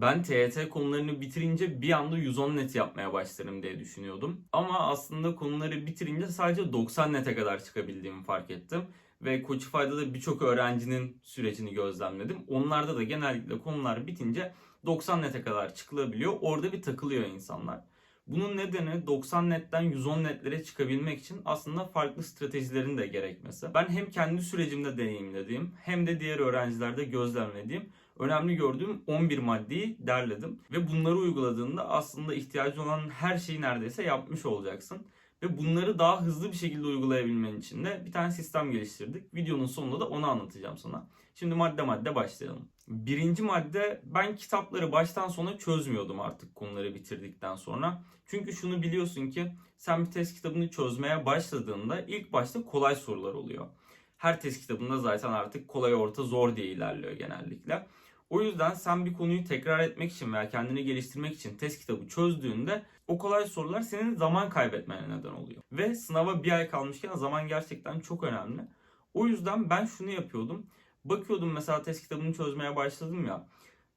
Ben TYT konularını bitirince bir anda 110 net yapmaya başlarım diye düşünüyordum. Ama aslında konuları bitirince sadece 90 nete kadar çıkabildiğimi fark ettim. Ve Coachify'da da birçok öğrencinin sürecini gözlemledim. Onlarda da genellikle konular bitince 90 nete kadar çıkılabiliyor. Orada bir takılıyor insanlar. Bunun nedeni 90 netten 110 netlere çıkabilmek için aslında farklı stratejilerin de gerekmesi. Ben hem kendi sürecimde deneyimlediğim hem de diğer öğrencilerde gözlemlediğim önemli gördüğüm 11 maddeyi derledim. Ve bunları uyguladığında aslında ihtiyacı olan her şeyi neredeyse yapmış olacaksın. Ve bunları daha hızlı bir şekilde uygulayabilmen için de bir tane sistem geliştirdik. Videonun sonunda da onu anlatacağım sana. Şimdi madde madde başlayalım. Birinci madde ben kitapları baştan sona çözmüyordum artık konuları bitirdikten sonra. Çünkü şunu biliyorsun ki sen bir test kitabını çözmeye başladığında ilk başta kolay sorular oluyor. Her test kitabında zaten artık kolay orta zor diye ilerliyor genellikle. O yüzden sen bir konuyu tekrar etmek için veya kendini geliştirmek için test kitabı çözdüğünde o kolay sorular senin zaman kaybetmene neden oluyor. Ve sınava bir ay kalmışken zaman gerçekten çok önemli. O yüzden ben şunu yapıyordum. Bakıyordum mesela test kitabını çözmeye başladım ya.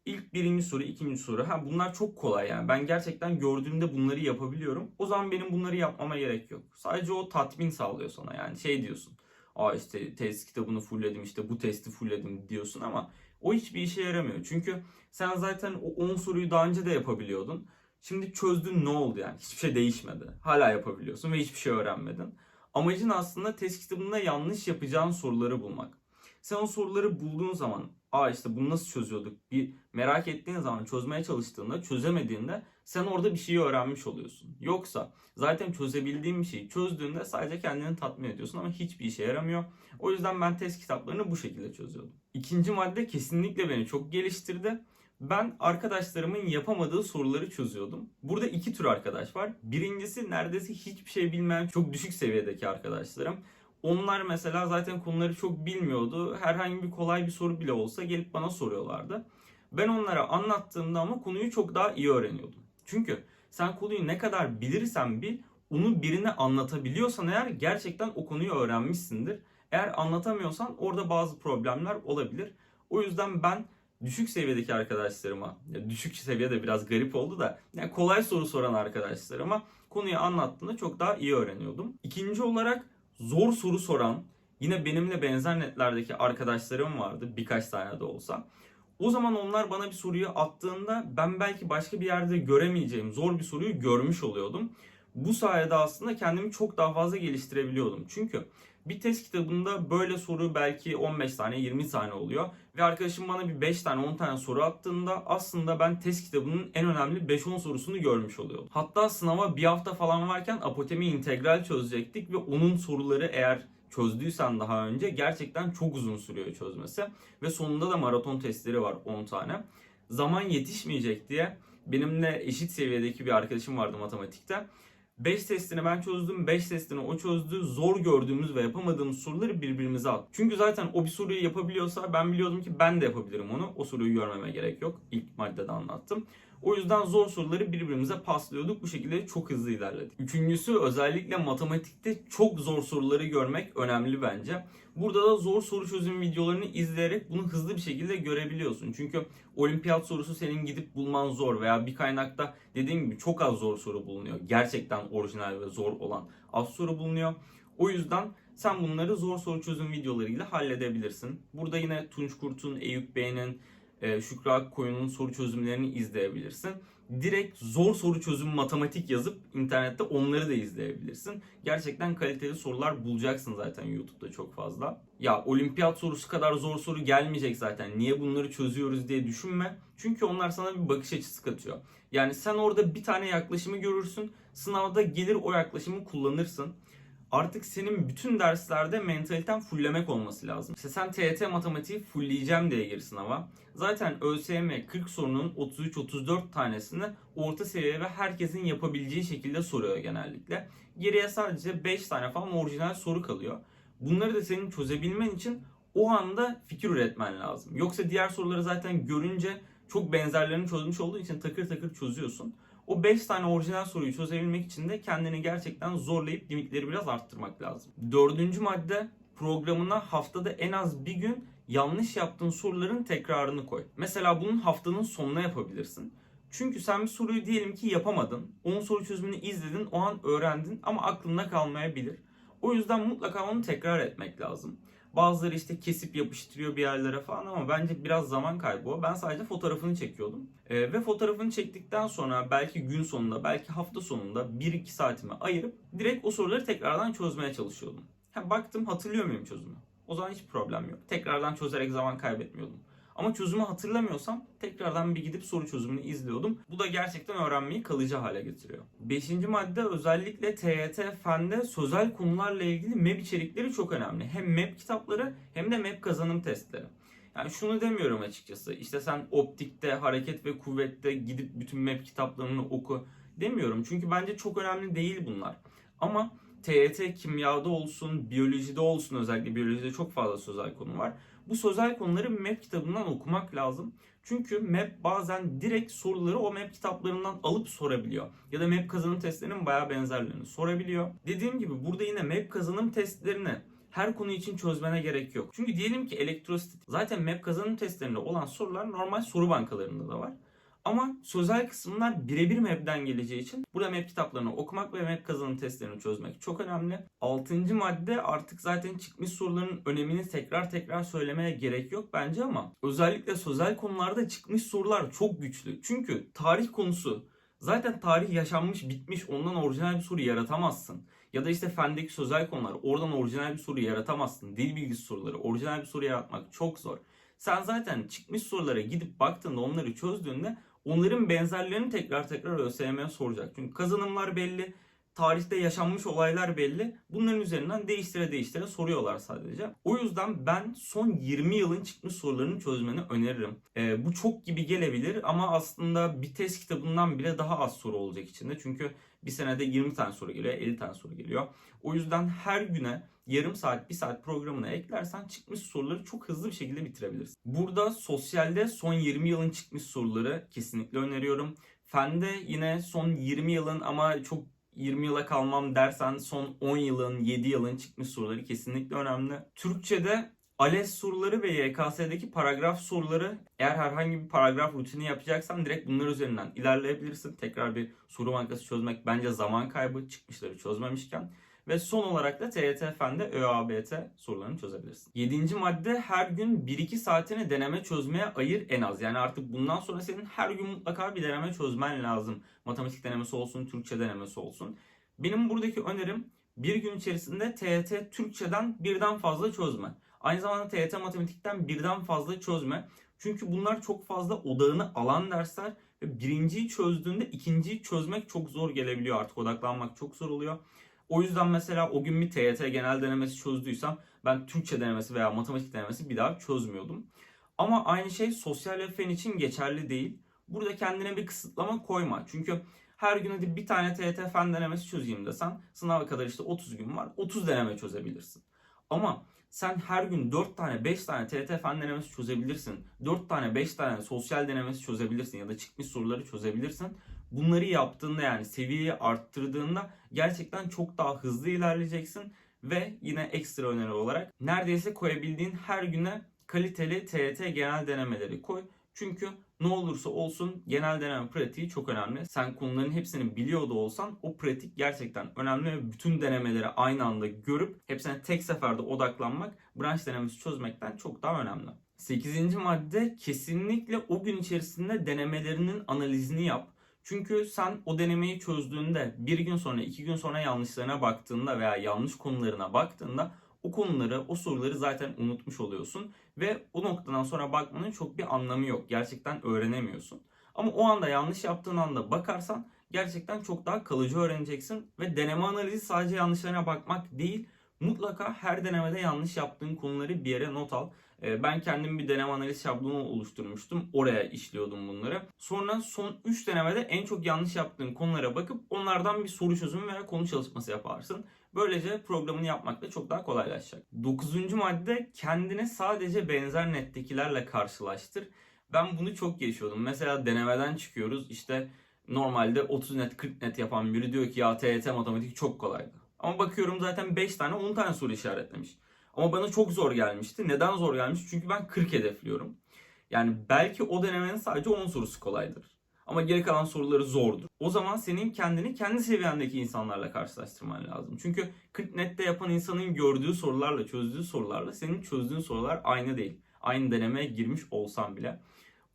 İlk birinci soru, ikinci soru. Ha bunlar çok kolay yani. Ben gerçekten gördüğümde bunları yapabiliyorum. O zaman benim bunları yapmama gerek yok. Sadece o tatmin sağlıyor sana yani. Şey diyorsun. Aa işte test kitabını fullledim işte bu testi fullledim diyorsun ama o hiçbir işe yaramıyor. Çünkü sen zaten o 10 soruyu daha önce de yapabiliyordun. Şimdi çözdün ne oldu yani? Hiçbir şey değişmedi. Hala yapabiliyorsun ve hiçbir şey öğrenmedin. Amacın aslında test kitabında yanlış yapacağın soruları bulmak. Sen o soruları bulduğun zaman aa işte bunu nasıl çözüyorduk bir merak ettiğin zaman çözmeye çalıştığında çözemediğinde sen orada bir şeyi öğrenmiş oluyorsun. Yoksa zaten çözebildiğin bir şeyi çözdüğünde sadece kendini tatmin ediyorsun ama hiçbir işe yaramıyor. O yüzden ben test kitaplarını bu şekilde çözüyordum. İkinci madde kesinlikle beni çok geliştirdi. Ben arkadaşlarımın yapamadığı soruları çözüyordum. Burada iki tür arkadaş var. Birincisi neredeyse hiçbir şey bilmeyen çok düşük seviyedeki arkadaşlarım. Onlar mesela zaten konuları çok bilmiyordu. Herhangi bir kolay bir soru bile olsa gelip bana soruyorlardı. Ben onlara anlattığımda ama konuyu çok daha iyi öğreniyordum. Çünkü sen konuyu ne kadar bilirsen bil, onu birine anlatabiliyorsan eğer gerçekten o konuyu öğrenmişsindir. Eğer anlatamıyorsan orada bazı problemler olabilir. O yüzden ben düşük seviyedeki arkadaşlarıma, ya düşük seviyede biraz garip oldu da yani kolay soru soran arkadaşlarıma konuyu anlattığında çok daha iyi öğreniyordum. İkinci olarak zor soru soran yine benimle benzer netlerdeki arkadaşlarım vardı birkaç tane de olsa. O zaman onlar bana bir soruyu attığında ben belki başka bir yerde göremeyeceğim zor bir soruyu görmüş oluyordum. Bu sayede aslında kendimi çok daha fazla geliştirebiliyordum. Çünkü bir test kitabında böyle soru belki 15 tane 20 tane oluyor. Ve arkadaşım bana bir 5 tane 10 tane soru attığında aslında ben test kitabının en önemli 5-10 sorusunu görmüş oluyordum. Hatta sınava bir hafta falan varken apotemi integral çözecektik ve onun soruları eğer çözdüysen daha önce gerçekten çok uzun sürüyor çözmesi. Ve sonunda da maraton testleri var 10 tane. Zaman yetişmeyecek diye benimle eşit seviyedeki bir arkadaşım vardı matematikte. 5 testini ben çözdüm, 5 testini o çözdü. Zor gördüğümüz ve yapamadığımız soruları birbirimize at. Çünkü zaten o bir soruyu yapabiliyorsa ben biliyordum ki ben de yapabilirim onu. O soruyu görmeme gerek yok. İlk maddede anlattım. O yüzden zor soruları birbirimize paslıyorduk. Bu şekilde çok hızlı ilerledik. Üçüncüsü özellikle matematikte çok zor soruları görmek önemli bence. Burada da zor soru çözüm videolarını izleyerek bunu hızlı bir şekilde görebiliyorsun. Çünkü olimpiyat sorusu senin gidip bulman zor veya bir kaynakta dediğim gibi çok az zor soru bulunuyor. Gerçekten orijinal ve zor olan az soru bulunuyor. O yüzden sen bunları zor soru çözüm videolarıyla halledebilirsin. Burada yine Tunç Kurt'un, Eyüp Bey'in, e, Şükrü Akkoyun'un soru çözümlerini izleyebilirsin. Direkt zor soru çözüm matematik yazıp internette onları da izleyebilirsin. Gerçekten kaliteli sorular bulacaksın zaten YouTube'da çok fazla. Ya olimpiyat sorusu kadar zor soru gelmeyecek zaten. Niye bunları çözüyoruz diye düşünme. Çünkü onlar sana bir bakış açısı katıyor. Yani sen orada bir tane yaklaşımı görürsün. Sınavda gelir o yaklaşımı kullanırsın artık senin bütün derslerde mentaliten fulllemek olması lazım. İşte sen TYT matematiği fullleyeceğim diye gir sınava. Zaten ÖSYM 40 sorunun 33-34 tanesini orta seviye ve herkesin yapabileceği şekilde soruyor genellikle. Geriye sadece 5 tane falan orijinal soru kalıyor. Bunları da senin çözebilmen için o anda fikir üretmen lazım. Yoksa diğer soruları zaten görünce çok benzerlerini çözmüş olduğu için takır takır çözüyorsun. O 5 tane orijinal soruyu çözebilmek için de kendini gerçekten zorlayıp limitleri biraz arttırmak lazım. Dördüncü madde programına haftada en az bir gün yanlış yaptığın soruların tekrarını koy. Mesela bunun haftanın sonuna yapabilirsin. Çünkü sen bir soruyu diyelim ki yapamadın. Onun soru çözümünü izledin, o an öğrendin ama aklında kalmayabilir. O yüzden mutlaka onu tekrar etmek lazım. Bazıları işte kesip yapıştırıyor bir yerlere falan ama bence biraz zaman kaybı o. Ben sadece fotoğrafını çekiyordum. Ee, ve fotoğrafını çektikten sonra belki gün sonunda, belki hafta sonunda 1-2 saatimi ayırıp direkt o soruları tekrardan çözmeye çalışıyordum. Ha, baktım hatırlıyor muyum çözümü? O zaman hiç problem yok. Tekrardan çözerek zaman kaybetmiyordum. Ama çözümü hatırlamıyorsam tekrardan bir gidip soru çözümünü izliyordum. Bu da gerçekten öğrenmeyi kalıcı hale getiriyor. Beşinci madde özellikle TYT Fen'de sözel konularla ilgili MEP içerikleri çok önemli. Hem MEP kitapları hem de MEP kazanım testleri. Yani şunu demiyorum açıkçası. İşte sen optikte, hareket ve kuvvette gidip bütün MEP kitaplarını oku demiyorum. Çünkü bence çok önemli değil bunlar. Ama TYT kimyada olsun, biyolojide olsun özellikle biyolojide çok fazla sözel konu var. Bu sözel konuları MEP kitabından okumak lazım. Çünkü MEP bazen direkt soruları o MEP kitaplarından alıp sorabiliyor. Ya da MEP kazanım testlerinin bayağı benzerlerini sorabiliyor. Dediğim gibi burada yine MEP kazanım testlerini her konu için çözmene gerek yok. Çünkü diyelim ki elektrostatik zaten MEP kazanım testlerinde olan sorular normal soru bankalarında da var. Ama sözel kısımlar birebir MEP'den geleceği için burada MEP kitaplarını okumak ve MEP kazanım testlerini çözmek çok önemli. Altıncı madde artık zaten çıkmış soruların önemini tekrar tekrar söylemeye gerek yok bence ama özellikle sözel konularda çıkmış sorular çok güçlü. Çünkü tarih konusu zaten tarih yaşanmış bitmiş ondan orijinal bir soru yaratamazsın. Ya da işte fendeki sözel konular oradan orijinal bir soru yaratamazsın. Dil bilgisi soruları orijinal bir soru yaratmak çok zor. Sen zaten çıkmış sorulara gidip baktığında onları çözdüğünde onların benzerlerini tekrar tekrar ÖSYM'ye soracak. Çünkü kazanımlar belli, tarihte yaşanmış olaylar belli. Bunların üzerinden değiştire değiştire soruyorlar sadece. O yüzden ben son 20 yılın çıkmış sorularını çözmeni öneririm. Ee, bu çok gibi gelebilir ama aslında bir test kitabından bile daha az soru olacak içinde. Çünkü bir senede 20 tane soru geliyor, 50 tane soru geliyor. O yüzden her güne yarım saat, bir saat programına eklersen çıkmış soruları çok hızlı bir şekilde bitirebilirsin. Burada sosyalde son 20 yılın çıkmış soruları kesinlikle öneriyorum. Fende yine son 20 yılın ama çok 20 yıla kalmam dersen son 10 yılın, 7 yılın çıkmış soruları kesinlikle önemli. Türkçe'de ALES soruları ve YKS'deki paragraf soruları eğer herhangi bir paragraf rutini yapacaksan direkt bunlar üzerinden ilerleyebilirsin. Tekrar bir soru bankası çözmek bence zaman kaybı çıkmışları çözmemişken. Ve son olarak da TYT Fen'de ÖABT sorularını çözebilirsin. Yedinci madde her gün 1-2 saatini deneme çözmeye ayır en az. Yani artık bundan sonra senin her gün mutlaka bir deneme çözmen lazım. Matematik denemesi olsun, Türkçe denemesi olsun. Benim buradaki önerim bir gün içerisinde TYT Türkçeden birden fazla çözme. Aynı zamanda TYT Matematik'ten birden fazla çözme. Çünkü bunlar çok fazla odağını alan dersler ve birinciyi çözdüğünde ikinciyi çözmek çok zor gelebiliyor artık odaklanmak çok zor oluyor. O yüzden mesela o gün bir TYT genel denemesi çözdüysem ben Türkçe denemesi veya matematik denemesi bir daha çözmüyordum. Ama aynı şey sosyal fen için geçerli değil. Burada kendine bir kısıtlama koyma. Çünkü her gün hadi bir tane TYT fen denemesi çözeyim desen sınava kadar işte 30 gün var. 30 deneme çözebilirsin. Ama sen her gün 4 tane 5 tane TYT fen denemesi çözebilirsin. 4 tane 5 tane sosyal denemesi çözebilirsin ya da çıkmış soruları çözebilirsin. Bunları yaptığında yani seviyeyi arttırdığında gerçekten çok daha hızlı ilerleyeceksin ve yine ekstra öneri olarak neredeyse koyabildiğin her güne kaliteli TYT genel denemeleri koy. Çünkü ne olursa olsun genel deneme pratiği çok önemli. Sen konuların hepsini biliyor da olsan o pratik gerçekten önemli ve bütün denemeleri aynı anda görüp hepsine tek seferde odaklanmak branş denemesi çözmekten çok daha önemli. 8. madde kesinlikle o gün içerisinde denemelerinin analizini yap. Çünkü sen o denemeyi çözdüğünde bir gün sonra iki gün sonra yanlışlarına baktığında veya yanlış konularına baktığında o konuları o soruları zaten unutmuş oluyorsun ve o noktadan sonra bakmanın çok bir anlamı yok. Gerçekten öğrenemiyorsun. Ama o anda yanlış yaptığın anda bakarsan gerçekten çok daha kalıcı öğreneceksin ve deneme analizi sadece yanlışlarına bakmak değil mutlaka her denemede yanlış yaptığın konuları bir yere not al. Ee, Ben kendim bir deneme analiz şablonu oluşturmuştum. Oraya işliyordum bunları. Sonra son 3 denemede en çok yanlış yaptığın konulara bakıp onlardan bir soru çözümü veya konu çalışması yaparsın. Böylece programını yapmak da çok daha kolaylaşacak. 9. madde kendini sadece benzer nettekilerle karşılaştır. Ben bunu çok yaşıyordum. Mesela denemeden çıkıyoruz. İşte normalde 30 net 40 net yapan biri diyor ki ya TYT matematik çok kolaydı. Ama bakıyorum zaten 5 tane 10 tane soru işaretlemiş. Ama bana çok zor gelmişti. Neden zor gelmiş? Çünkü ben 40 hedefliyorum. Yani belki o denemenin sadece 10 sorusu kolaydır. Ama geri kalan soruları zordur. O zaman senin kendini kendi seviyendeki insanlarla karşılaştırman lazım. Çünkü 40 nette yapan insanın gördüğü sorularla çözdüğü sorularla senin çözdüğün sorular aynı değil. Aynı denemeye girmiş olsan bile.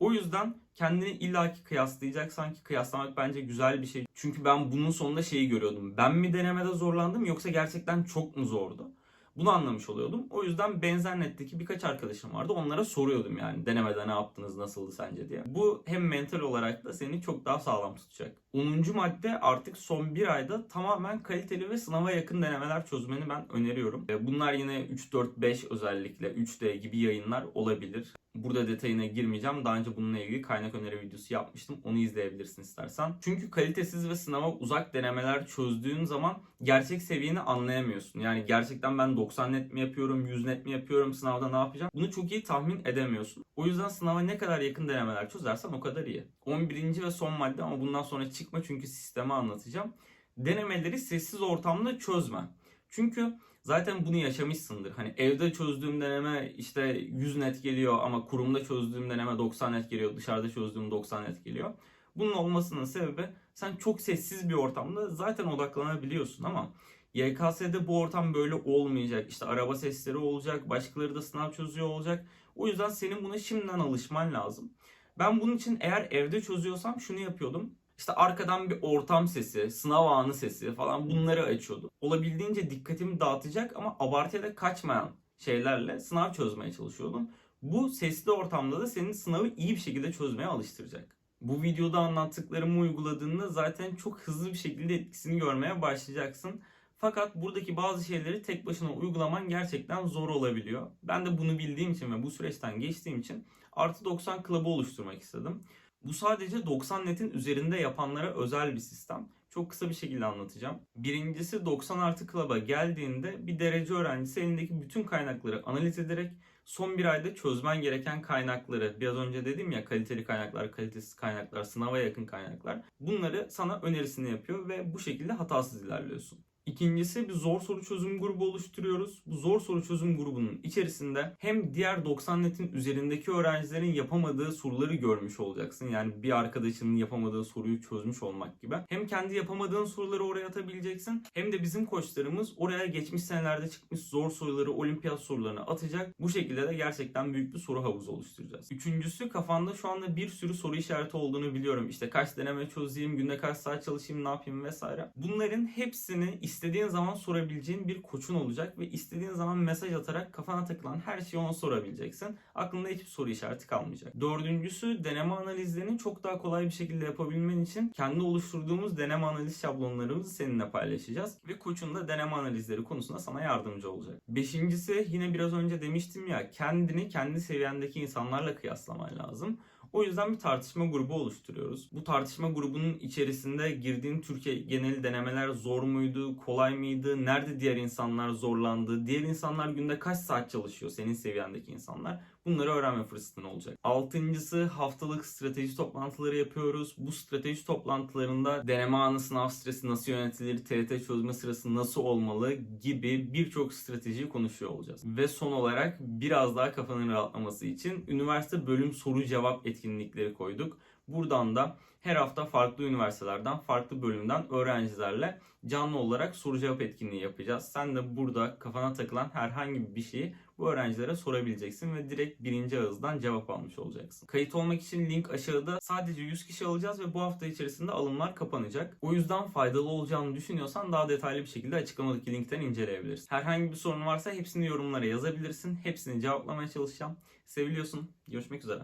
O yüzden kendini illaki kıyaslayacaksan ki kıyaslamak bence güzel bir şey. Çünkü ben bunun sonunda şeyi görüyordum. Ben mi denemede zorlandım yoksa gerçekten çok mu zordu? Bunu anlamış oluyordum. O yüzden benzer netteki birkaç arkadaşım vardı. Onlara soruyordum yani denemede ne yaptınız, nasıldı sence diye. Bu hem mental olarak da seni çok daha sağlam tutacak. 10. madde artık son bir ayda tamamen kaliteli ve sınava yakın denemeler çözmeni ben öneriyorum. E, Bunlar yine 3, 4, 5 özellikle 3D gibi yayınlar olabilir. Burada detayına girmeyeceğim. Daha önce bununla ilgili kaynak öneri videosu yapmıştım. Onu izleyebilirsin istersen. Çünkü kalitesiz ve sınava uzak denemeler çözdüğün zaman gerçek seviyeni anlayamıyorsun. Yani gerçekten ben 90 net mi yapıyorum, 100 net mi yapıyorum, sınavda ne yapacağım? Bunu çok iyi tahmin edemiyorsun. O yüzden sınava ne kadar yakın denemeler çözersen o kadar iyi. 11. ve son madde ama bundan sonra çıkma çünkü sistemi anlatacağım. Denemeleri sessiz ortamda çözme. Çünkü zaten bunu yaşamışsındır. Hani evde çözdüğüm deneme işte 100 net geliyor ama kurumda çözdüğüm deneme 90 net geliyor. Dışarıda çözdüğüm 90 net geliyor. Bunun olmasının sebebi sen çok sessiz bir ortamda zaten odaklanabiliyorsun ama YKS'de bu ortam böyle olmayacak. İşte araba sesleri olacak, başkaları da sınav çözüyor olacak. O yüzden senin buna şimdiden alışman lazım. Ben bunun için eğer evde çözüyorsam şunu yapıyordum. İşte arkadan bir ortam sesi, sınav anı sesi falan bunları açıyordum. Olabildiğince dikkatimi dağıtacak ama abartıya da kaçmayan şeylerle sınav çözmeye çalışıyordum. Bu sesli ortamda da senin sınavı iyi bir şekilde çözmeye alıştıracak. Bu videoda anlattıklarımı uyguladığında zaten çok hızlı bir şekilde etkisini görmeye başlayacaksın. Fakat buradaki bazı şeyleri tek başına uygulaman gerçekten zor olabiliyor. Ben de bunu bildiğim için ve bu süreçten geçtiğim için artı 90 klubı oluşturmak istedim. Bu sadece 90 netin üzerinde yapanlara özel bir sistem. Çok kısa bir şekilde anlatacağım. Birincisi 90 artı klaba geldiğinde bir derece öğrencisi elindeki bütün kaynakları analiz ederek son bir ayda çözmen gereken kaynakları, biraz önce dedim ya kaliteli kaynaklar, kalitesiz kaynaklar, sınava yakın kaynaklar. Bunları sana önerisini yapıyor ve bu şekilde hatasız ilerliyorsun. İkincisi bir zor soru çözüm grubu oluşturuyoruz. Bu zor soru çözüm grubunun içerisinde hem diğer 90 netin üzerindeki öğrencilerin yapamadığı soruları görmüş olacaksın. Yani bir arkadaşının yapamadığı soruyu çözmüş olmak gibi. Hem kendi yapamadığın soruları oraya atabileceksin. Hem de bizim koçlarımız oraya geçmiş senelerde çıkmış zor soruları, olimpiyat sorularını atacak. Bu şekilde de gerçekten büyük bir soru havuzu oluşturacağız. Üçüncüsü kafanda şu anda bir sürü soru işareti olduğunu biliyorum. İşte kaç deneme çözeyim, günde kaç saat çalışayım, ne yapayım vesaire. Bunların hepsini istediğin zaman sorabileceğin bir koçun olacak ve istediğin zaman mesaj atarak kafana takılan her şeyi ona sorabileceksin. Aklında hiçbir soru işareti kalmayacak. Dördüncüsü deneme analizlerini çok daha kolay bir şekilde yapabilmen için kendi oluşturduğumuz deneme analiz şablonlarımızı seninle paylaşacağız. Ve koçun da deneme analizleri konusunda sana yardımcı olacak. Beşincisi yine biraz önce demiştim ya kendini kendi seviyendeki insanlarla kıyaslaman lazım. O yüzden bir tartışma grubu oluşturuyoruz. Bu tartışma grubunun içerisinde girdiğin Türkiye genel denemeler zor muydu, kolay mıydı, nerede diğer insanlar zorlandı, diğer insanlar günde kaç saat çalışıyor senin seviyendeki insanlar. Bunları öğrenme fırsatın olacak. Altıncısı haftalık strateji toplantıları yapıyoruz. Bu strateji toplantılarında deneme anı sınav stresi nasıl yönetilir, TRT çözme sırası nasıl olmalı gibi birçok stratejiyi konuşuyor olacağız. Ve son olarak biraz daha kafanın rahatlaması için üniversite bölüm soru cevap etkinlikleri koyduk. Buradan da her hafta farklı üniversitelerden, farklı bölümden öğrencilerle canlı olarak soru cevap etkinliği yapacağız. Sen de burada kafana takılan herhangi bir şeyi bu öğrencilere sorabileceksin ve direkt birinci ağızdan cevap almış olacaksın. Kayıt olmak için link aşağıda sadece 100 kişi alacağız ve bu hafta içerisinde alımlar kapanacak. O yüzden faydalı olacağını düşünüyorsan daha detaylı bir şekilde açıklamadaki linkten inceleyebilirsin. Herhangi bir sorun varsa hepsini yorumlara yazabilirsin. Hepsini cevaplamaya çalışacağım. Seviliyorsun. Görüşmek üzere.